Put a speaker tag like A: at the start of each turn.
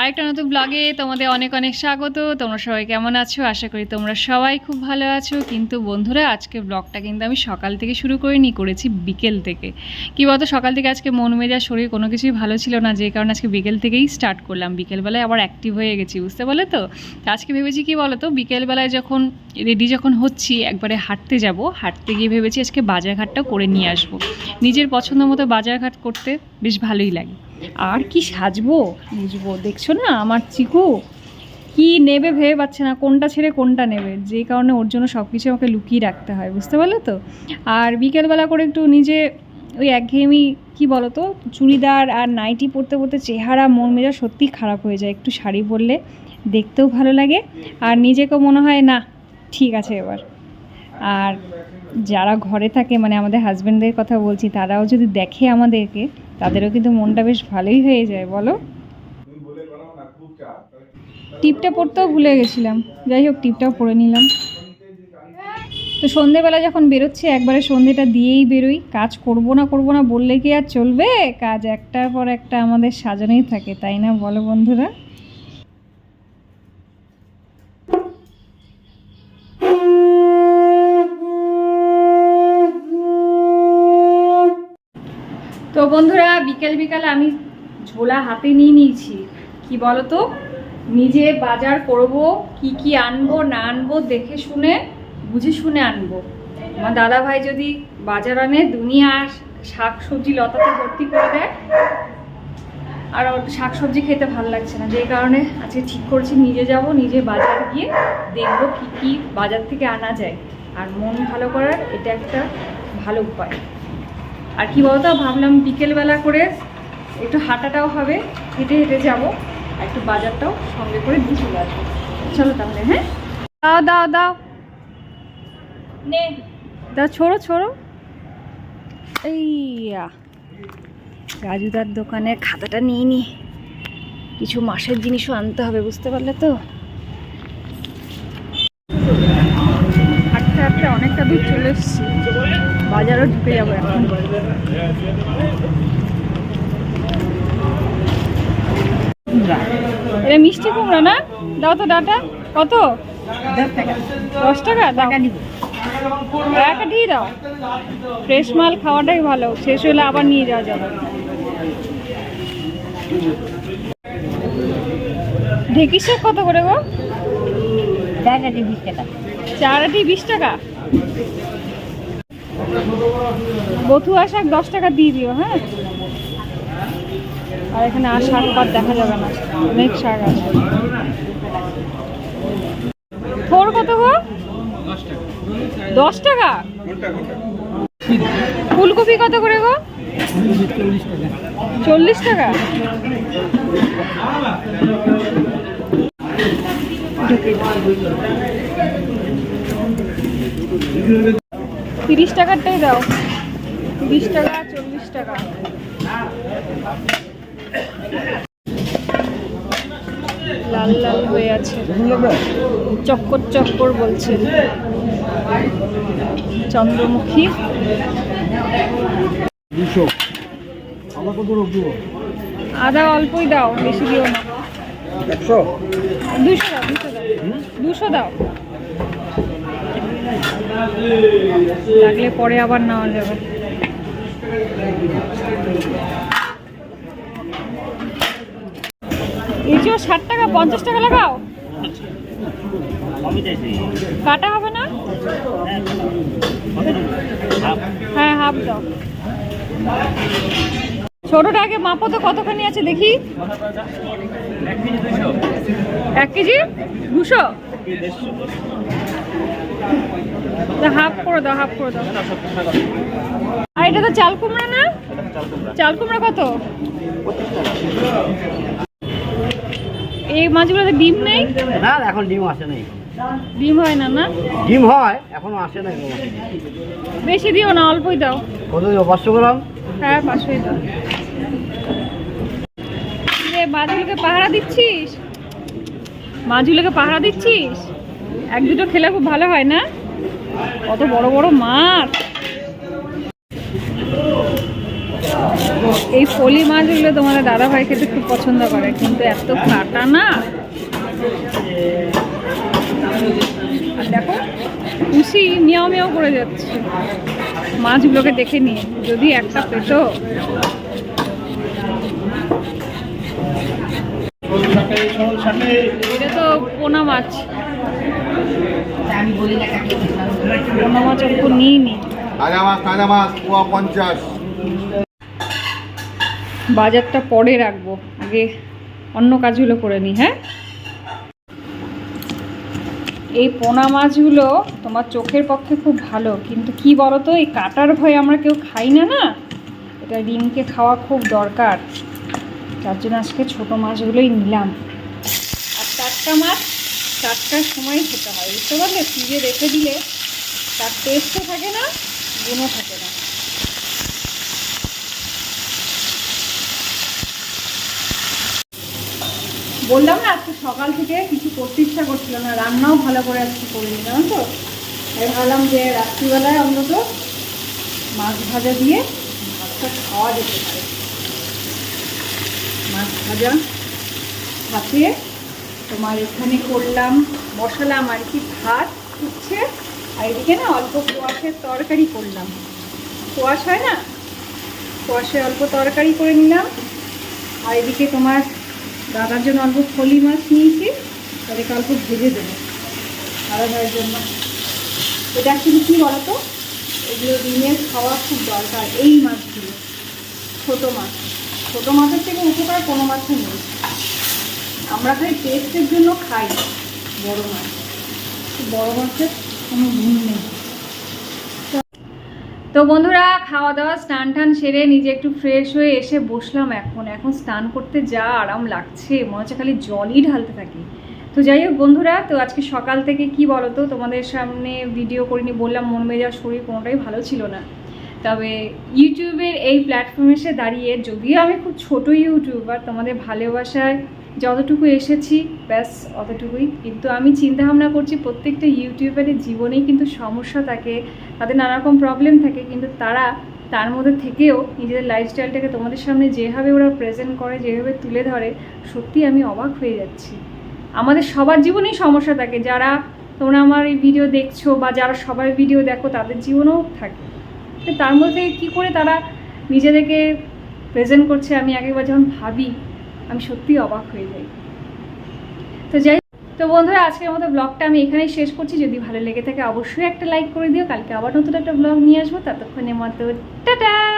A: আরেকটা নতুন ব্লগে তোমাদের অনেক অনেক স্বাগত। তোমরা সবাই কেমন আছো? আশা করি তোমরা সবাই খুব ভালো আছো। কিন্তু বন্ধুরা, আজকে ব্লগটা কিন্তু আমি সকাল থেকে শুরু করিনি, করেছি বিকেল থেকে। কি বলতো, সকাল থেকে আজকে মন মেজাজ, শরীর কোনো কিছুই ভালো ছিল না, যে কারণে আজকে বিকেল থেকেই স্টার্ট করলাম। বিকেলবেলায় আবার অ্যাক্টিভ হয়ে গেছি, বুঝতে পারলে তো? আজকে ভেবেছি কি বলো তো বিকেলবেলায় যখন রেডি যখন হচ্ছি, একবারে হাঁটতে যাব। হাঁটতে গিয়ে ভেবেছি আজকে বাজারঘাটটাও করে নিয়ে আসব। নিজের পছন্দ মতো বাজারঘাট করতে বেশ ভালোই লাগে। আর কি সাজবো? বুঝব। দেখছ না আমার চিকু? কি নেবে ভেবে পাচ্ছে না, কোনটা ছেড়ে কোনটা নেবে? যে কারণে ওর জন্য সব কিছু আমাকে লুকিয়ে রাখতে হয়, বুঝতে পারলে তো? আর বিকেলবেলা করে একটু নিজে ওই একঘেয়েমি, কি বলো তো চুড়িদার আর নাইটি পরতে পরতে চেহারা, মন মেজাজ সত্যিই খারাপ হয়ে যায়। একটু শাড়ি পরলে দেখতেও ভালো লাগে। আর নিজেকেও মনে হয়, না, ঠিক আছে এবার। আর যারা ঘরে থাকে মানে আমাদের হাজব্যান্ডদের কথা বলছি, তারাও যদি দেখে আমাদেরকে তাদেরও কিন্তু মনটা বেশ ভালোই হয়ে যায়, বলো? টিপটা পড়তেও ভুলে গেছিলাম। যাই হোক, টিপটাও পরে নিলাম। তো সন্ধেবেলা যখন বেরোচ্ছি, একবারে সন্ধেটা দিয়েই বেরোই। কাজ করব না করব না বললে কি আর চলবে? কাজ একটার পর একটা আমাদের সাজানোই থাকে, তাই না বলো বন্ধুরা? বন্ধুরা, বিকেল বিকাল আমি ঝোলা হাতে নিয়ে নিয়েছি। কি বলো তো নিজে বাজার করব, কি কি আনব, না আনব, দেখে শুনে, বুঝে শুনে আনব। আমার দাদা ভাই যদি বাজার আনে, দুনিয়া শাক সবজি লতাতে ভর্তি করে দেয়। আর শাক সবজি খেতে ভালো লাগছে না। যে কারণে আজকে ঠিক করছি, নিজে যাব, নিজে বাজার গিয়ে দেখব কি কি বাজার থেকে আনা যায়। আর মন ভালো করার এটা একটা ভালো উপায়। আর কি বলতো, ভাবলাম বিকেলবেলা করে একটু হাঁটাটাও হবে, হেঁটে হেঁটে যাব, একটু বাজারটাও সঙ্গে করে দিয়ে চলে আসব। চলো তাহলে হ্যাঁ? দাও দাও দাও। নে। দাও, ছোড়ো ছোড়ো। এই রাজুদার দোকানের খাতাটা নিয়ে নি। কিছু মাসের জিনিসও আনতে হবে, বুঝতে পারলে তো? হাঁটতে অনেকটা দূর চলে এসেছি। বাজারও ঢুকে যাব এখন। এটা মিষ্টি কুমড়া না? দাও তো ডাটা। কত? দশ টাকা? একটা দিয়ে দাও। ফ্রেশ মাল খাওয়াটাই ভালো। শেষ হলে আবার নিয়ে যাওয়া যাবে। ঢেকি শাক কত করে গো?
B: চারটাটি টাকা
A: চারাটি বিশ টাকা। বথুয়া শাক দশ টাকা দিয়ে দিও হ্যাঁ? আর এখানে আর শাক দেখা যাবে না, অনেক শাক আছে। থোর কত গো? দশ টাকা? ফুলকপি কত করে গো? চল্লিশ টাকা। তিরিশ টাকারটাই দাও। তিরিশ টাকা চল্লিশ টাকা। লাল লাল হয়ে আছে। চক্কর চক্কর বলছে। চন্দ্রমুখী। আদা অল্পই দাও বেশি দিও না। দুশো দুশো দাও। দুশো দাও। লাগলে পরে আবার নেওয়া যাবে। এঁচো ষাট টাকা, পঞ্চাশ টাকা লাগাও। কাটা হবে না? হ্যাঁ হাফ দাও। ছোটটা আগে মাপো তো কতখানি আছে দেখি। এক কেজি দুশো? হাফ করে দাও হাফ করে দাও। আর এটা তো চাল কুমড়া না? চাল কুমড়া কত? এই মাছগুলোতে ডিম নেই?
C: না এখন ডিম আসে নাই।
A: ডিম হয় না না?
C: ডিম হয় এখনও আসে নাই
A: বেশি দিও না অল্পই দাও।
C: কত দিব পাঁচশো গ্রাম?
A: হ্যাঁ পাঁচশোই দাও। মাছগুলোকে পাহারা দিচ্ছিস? মাছগুলোকে পাহারা দিচ্ছিস? এক দুটো খেলে খুব ভালো হয় না? কত বড় বড় মাছ। এই ফলি মাছগুলো তোমাদের দাদাভাই খেতে খুব পছন্দ করে, কিন্তু এত কাটা না। দেখো খুশি মিয়াও মিয়াও করে যাচ্ছে। মাছগুলোকে দেখে নিয়ে, যদি একটা পেতো। এটা তো পোনা মাছ। পোনা মাছ অল্প নিই নি বাজারটা পরে রাখব। আগে অন্য কাজগুলো করে নিই হ্যাঁ? এই পোনা মাছগুলো তোমার চোখের পক্ষে খুব ভালো কিন্তু কি বলো তো এই কাটার ভয়ে আমরা কেউ খাই না না? এটা ডিমকে খাওয়া খুব দরকার। তার জন্য আজকে ছোটো মাছগুলোই নিলাম। আর টাটকা মাছ টাটকার সময় খেতে হয়। বুঝতে পারলে? ফ্রিজে রেখে দিলে তার টেস্টও থাকে না, গুণও থাকে না। বললাম না, আজকে সকাল থেকে কিছু করতে ইচ্ছা করছিল না, রান্নাও ভালো করে আজকে করিনি, জানো তো? তাই ভাবলাম যে রাত্রিবেলায় অন্তত মাছ ভাজা দিয়ে ভাতটা খাওয়া যেতে পারে। মাছ ভাজা, ভাতে তোমার এখানে করলাম বসালাম আর কি ভাত উঠছে আর এদিকে না অল্প কোয়াশের তরকারি করলাম। কোয়াশ হয় না? কোয়াশে অল্প তরকারি করে নিলাম। আর এদিকে তোমার দাদার জন্য অল্প ফলি মাছ নিয়েছি। তাদেরকে অল্প ভেজে দেবো। আলাদার জন্য। এটা অ্যাকচুয়ালি কী বলতো? এগুলো দিনের খাওয়া খুব দরকার, এই মাছগুলো। ছোটো মাছ। ছোটো মাছের থেকে উপকার কোনো মাছও নেই। আমরা খালি টেস্টের জন্য খাই বড় মাছ। বড় মাছের কোনো গুণ নেই। তো বন্ধুরা খাওয়া দাওয়া স্নান টান সেরে নিজে একটু ফ্রেশ হয়ে এসে বসলাম এখন। এখন স্নান করতে যা আরাম লাগছে। মনে হচ্ছে খালি জলই ঢালতে থাকি। তো যাই হোক বন্ধুরা, তো আজকে সকাল থেকে কি বলো তো তোমাদের সামনে ভিডিও করিনি, বললাম মন মেজাজ শরীর কোনোটাই ভালো ছিল না। তবে ইউটিউবের এই প্ল্যাটফর্মে এসে দাঁড়িয়ে, যদিও আমি খুব ছোট ইউটিউবার, তোমাদের ভালোবাসায় যতটুকু এসেছি, ব্যাস অতটুকুই। কিন্তু আমি চিন্তা ভাবনা করছি প্রত্যেকটা ইউটিউবারের জীবনেই কিন্তু সমস্যা থাকে, তাদের নানারকম প্রবলেম থাকে, কিন্তু তারা তার মধ্যে থেকেও নিজেদের লাইফস্টাইলটাকে তোমাদের সামনে যেভাবে ওরা প্রেজেন্ট করে, যেভাবে তুলে ধরে, সত্যি আমি অবাক হয়ে যাচ্ছি। আমাদের সবার জীবনেই সমস্যা থাকে, যারা তোমরা আমার এই ভিডিও দেখছ বা যারা সবার ভিডিও দেখো, তাদের জীবনেও থাকে। তার মধ্যে কি করে তারা নিজেদেরকে প্রেজেন্ট করছে, আমি আগেবার যখন ভাবি, আমি সত্যিই অবাক হয়ে যাই। তো যাই তো বন্ধুরা, আজকের মতো ব্লগটা আমি এখানেই শেষ করছি। যদি ভালো লেগে থাকে, অবশ্যই একটা লাইক করে দিও। কালকে আবার নতুন একটা ব্লগ নিয়ে আসব। ততক্ষণের মতো, টাটা!